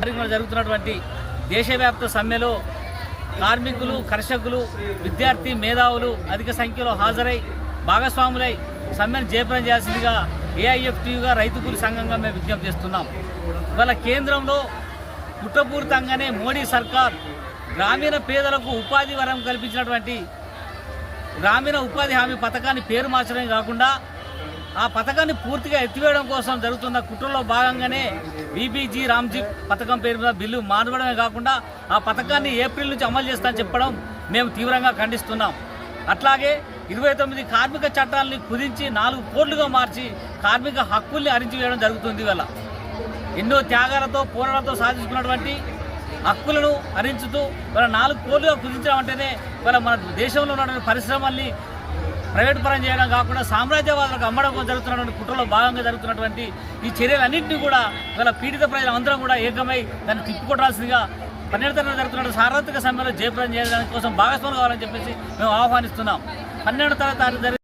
జరుగుతున్నటువంటి దేశవ్యాప్త సమ్మెలో కార్మికులు కర్షకులు విద్యార్థి మేధావులు అధిక సంఖ్యలో హాజరై భాగస్వాములై సమ్మెను జయప్రదం చేయాల్సిందిగా ఏఐఎఫ్టీయుగా రైతు కూలి సంఘంగా మేము విజ్ఞప్తి చేస్తున్నాం. ఇవాళ కేంద్రంలో కుట్రపూరితంగానే మోడీ సర్కార్ గ్రామీణ పేదలకు ఉపాధి వరం కల్పించినటువంటి గ్రామీణ ఉపాధి హామీ పథకాన్ని పేరు మార్చడమే కాకుండా ఆ పథకాన్ని పూర్తిగా ఎత్తివేయడం కోసం జరుగుతున్న కుట్రలో భాగంగానే బీబీజీ రామ్జీ పథకం పేరు మీద బిల్లు మార్చడమే కాకుండా ఆ పథకాన్ని ఏప్రిల్ నుంచి అమలు చేస్తామని చెప్పడం మేము తీవ్రంగా ఖండిస్తున్నాం. అట్లాగే ఇరవై తొమ్మిది కార్మిక చట్టాలని కుదించి నాలుగు కోట్లుగా మార్చి కార్మిక హక్కుల్ని అరించి వేయడం జరుగుతుంది ఇవాళ. ఎన్నో త్యాగాలతో పోరాటంతో సాధించుకున్నటువంటి హక్కులను హరించుతూ మన నాలుగు కోట్లుగా కుదించడం అంటేనే మన దేశంలో ఉన్నటువంటి పరిశ్రమల్ని ప్రైవేట్ పరం చేయడం కాకుండా సామ్రాజ్యవాదులకు అమ్మడం జరుగుతున్నటువంటి కుట్రలో భాగంగా జరుగుతున్నటువంటి ఈ చర్యలన్నింటినీ కూడా వాళ్ళ పీడిత ప్రజలందరం కూడా ఏకమై దాన్ని తిప్పుకొట్టాల్సిందిగా పన్నెండు తరగతి జరుగుతున్న సార్వత్రిక సమ్మెలో జయప్రదం చేయడానికి కోసం భాగస్వామి కావాలని చెప్పేసి మేము ఆహ్వానిస్తున్నాం. పన్నెండు తరగతి